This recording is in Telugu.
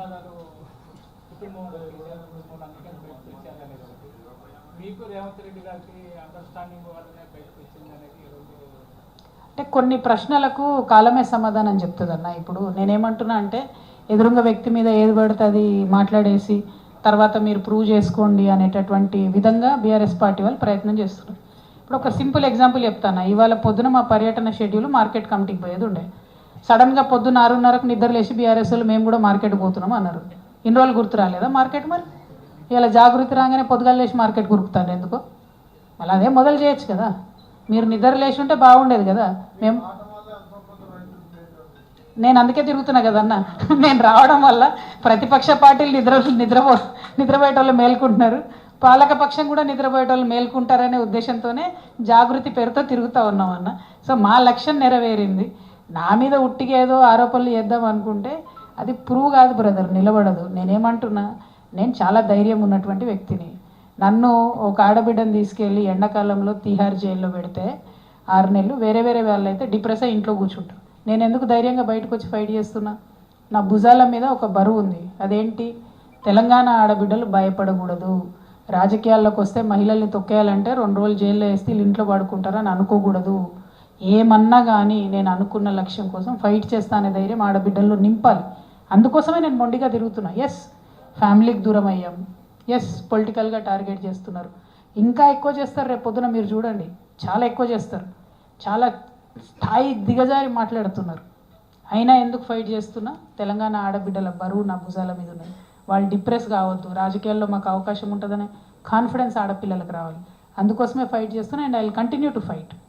వివాదాలు అందుకని బయటకు మీకు రేవంత్ రెడ్డి గారికి అండర్స్టాండింగ్ వల్లనే బయటకు వచ్చింది అనేది అంటే కొన్ని ప్రశ్నలకు కాలమే సమాధానం చెప్తుందన్న. ఇప్పుడు నేనేమంటున్నా అంటే ఎదురుంగ వ్యక్తి మీద ఏది పడితే అది మాట్లాడేసి తర్వాత మీరు ప్రూవ్ చేసుకోండి అనేటటువంటి విధంగా బీఆర్ఎస్ పార్టీ వాళ్ళు ప్రయత్నం చేస్తున్నారు. ఇప్పుడు ఒక సింపుల్ ఎగ్జాంపుల్ చెప్తాను? ఇవాళ పొద్దున మా పర్యటన షెడ్యూల్ మార్కెట్ కమిటీకి పోయేది ఉండే. సడన్గా పొద్దున్న ఆరున్నరకు నిద్రలేసి బీఆర్ఎస్ వాళ్ళు మేము కూడా మార్కెట్ పోతున్నాం అన్నారు. ఇన్ని రోజులు గుర్తు రాలేదా మార్కెట్ మరి? ఇలా జాగృతి రాగానే పొద్దుగాలు లేచి మార్కెట్ గురుకుతాను ఎందుకో? మళ్ళీ అదే మొదలు చేయొచ్చు కదా. మీరు నిద్ర లేచి ఉంటే బాగుండేది కదా. మేము నేను అందుకే తిరుగుతున్నా కదన్న నేను రావడం వల్ల ప్రతిపక్ష పార్టీలు నిద్ర నిద్రపో నిద్రపోయేటోళ్ళు మేల్కుంటున్నారు. పాలకపక్షం కూడా నిద్రపోయేటోళ్ళు మేల్కుంటారనే ఉద్దేశంతోనే జాగృతి పేరుతో తిరుగుతూ ఉన్నాం అన్న. సో మా లక్ష్యం నెరవేరింది. నా మీద ఉట్టిగా ఏదో ఆరోపణలు చేద్దాం అనుకుంటే అది ప్రూవ్ కాదు బ్రదర్ నిలబడదు. నేనేమంటున్నా? నేను చాలా ధైర్యం ఉన్నటువంటి వ్యక్తిని. నన్ను ఒక ఆడబిడ్డను తీసుకెళ్ళి ఎండాకాలంలో తిహార్ జైల్లో పెడితే ఆరు నెలలు వేరే వేరే వాళ్ళు అయితే డిప్రెస్ అయ్యి ఇంట్లో కూర్చుంటారు నేను ఎందుకు ధైర్యంగా బయటకు వచ్చి ఫైట్ చేస్తున్నా? నా భుజాల మీద ఒక బరువు ఉంది. అదేంటి? తెలంగాణ ఆడబిడ్డలు భయపడకూడదు. రాజకీయాల్లోకి వస్తే మహిళల్ని తొక్కేయాలంటే రెండు రోజులు జైల్లో వేస్తే వీళ్ళు ఇంట్లో పడుకుంటారని అనుకోకూడదు. ఏమన్నా కానీ నేను అనుకున్న లక్ష్యం కోసం ఫైట్ చేస్తానే ధైర్యం ఆడబిడ్డల్లో నింపాలి. అందుకోసమే నేను మొండిగా తిరుగుతున్నా. ఎస్ ఫ్యామిలీకి దూరం అయ్యాం. ఎస్ పొలిటికల్గా టార్గెట్ చేస్తున్నారు. ఇంకా ఎక్కువ చేస్తారు రేపు పొద్దున మీరు చూడండి. చాలా ఎక్కువ చేస్తారు. చాలా స్థాయి దిగజారి మాట్లాడుతున్నారు. అయినా ఎందుకు ఫైట్ చేస్తున్నా? తెలంగాణ ఆడబిడ్డల బరువు నా భుజాల మీద ఉన్నది. వాళ్ళు డిప్రెస్ కావద్దు. రాజకీయాల్లో మాకు అవకాశం ఉంటుందనే కాన్ఫిడెన్స్ ఆడపిల్లలకు రావాలి. అందుకోసమే ఫైట్ చేస్తున్నా and I will continue to fight.